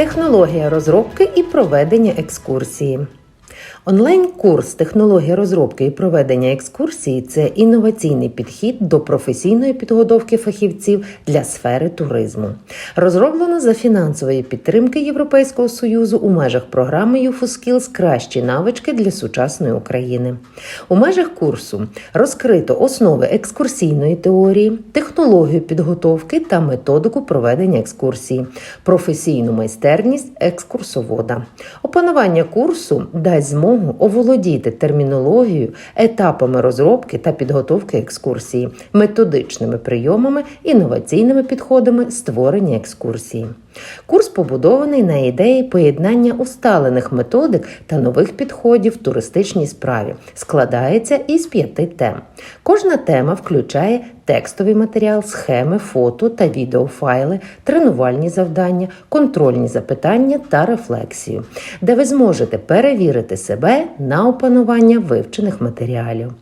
Технологія розробки і проведення екскурсії. Онлайн-курс технології розробки і проведення екскурсії це інноваційний підхід до професійної підготовки фахівців для сфери туризму. Розроблено за фінансової підтримки Європейського союзу у межах програми YouFoSkills Кращі навички для сучасної України. У межах курсу розкрито основи екскурсійної теорії, технологію підготовки та методику проведення екскурсії, професійну майстерність екскурсовода. Опанування курсу дасть змогу оволодіти термінологією, етапами розробки та підготовки екскурсії, методичними прийомами, інноваційними підходами створення екскурсії. Курс побудований на ідеї поєднання усталених методик та нових підходів в туристичній справі. Складається із п'яти тем. Кожна тема включає текстовий матеріал, схеми, фото та відеофайли, тренувальні завдання, контрольні запитання та рефлексію, де ви зможете перевірити себе на опанування вивчених матеріалів.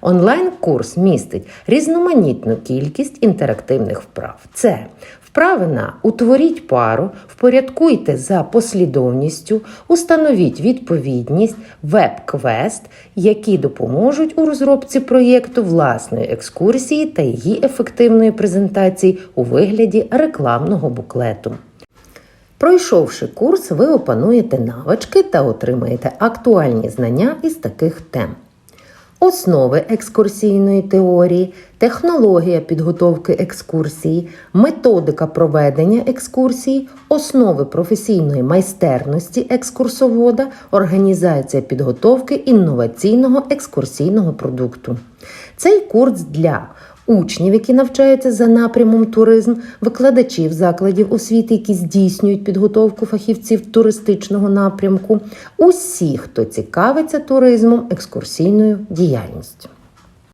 Онлайн-курс містить різноманітну кількість інтерактивних вправ. Це вправи на утворіть пару, впорядкуйте за послідовністю, установіть відповідність, веб-квест, які допоможуть у розробці проєкту власної екскурсії та її ефективної презентації у вигляді рекламного буклету. Пройшовши курс, ви опануєте навички та отримаєте актуальні знання із таких тем. Основи екскурсійної теорії, технологія підготовки екскурсії, методика проведення екскурсії, основи професійної майстерності екскурсовода, організація підготовки інноваційного екскурсійного продукту. Цей курс для учнів, які навчаються за напрямом туризм, викладачів закладів освіти, які здійснюють підготовку фахівців туристичного напрямку, усіх, хто цікавиться туризмом, екскурсійною діяльністю.